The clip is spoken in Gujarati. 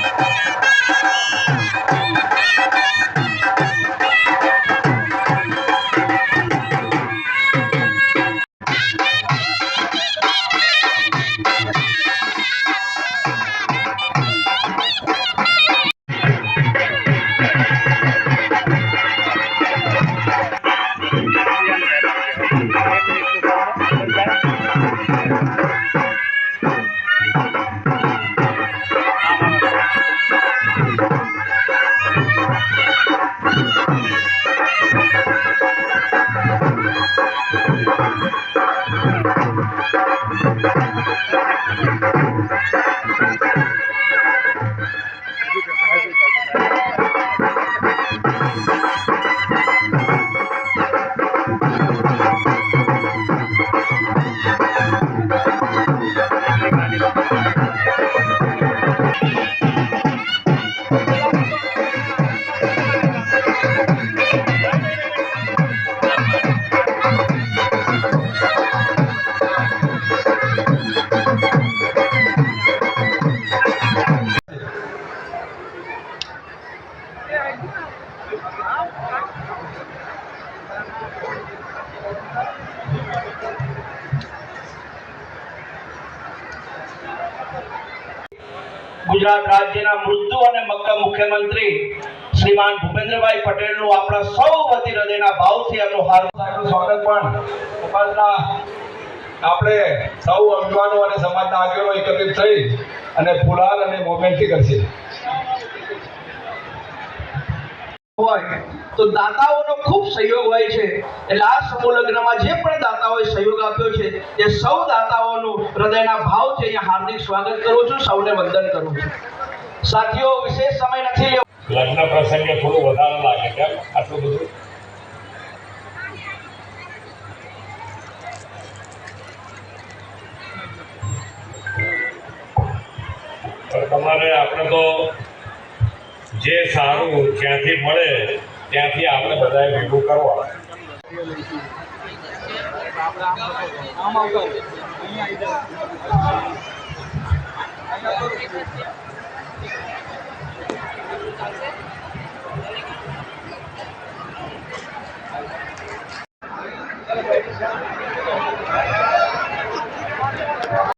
Música ગુજરાત રાજ્યના મૃદુ અને મક્કમ મુખ્યમંત્રી શ્રીમાન ભૂપેન્દ્રભાઈ પટેલનું આપણા સૌ વતી હૃદયના ભાવથી એમનું હાર્દિક સ્વાગત પણ સમાજના આપણે સૌ અભિમાનો અને સમાજના આગેવાનો એકત્રિત થઈ અને ફુલાર અને મોમેન્ટથી કરશે. હોય, તો દાતાઓનો ખૂબ સહયોગ હોય છે. એટલે આ સમૂહ લગ્નમાં જે પણ દાતાઓએ સહયોગ આપ્યો છે, એ સૌ દાતાઓનું હૃદયના ભાવથી અહીંયા હાર્દિક સ્વાગત કરું છું, સૌને વંદન કરું છું. સાથીઓ, વિશેષ સમય નથી લેવો. લગ્ન પ્રસંગે થોડું વધારે લાગે કેમ આટલું બધું? તમારે આપણે તો જે સારું જ્યાંથી મળે ત્યાંથી આપણે બધાએ ભેગું કરવા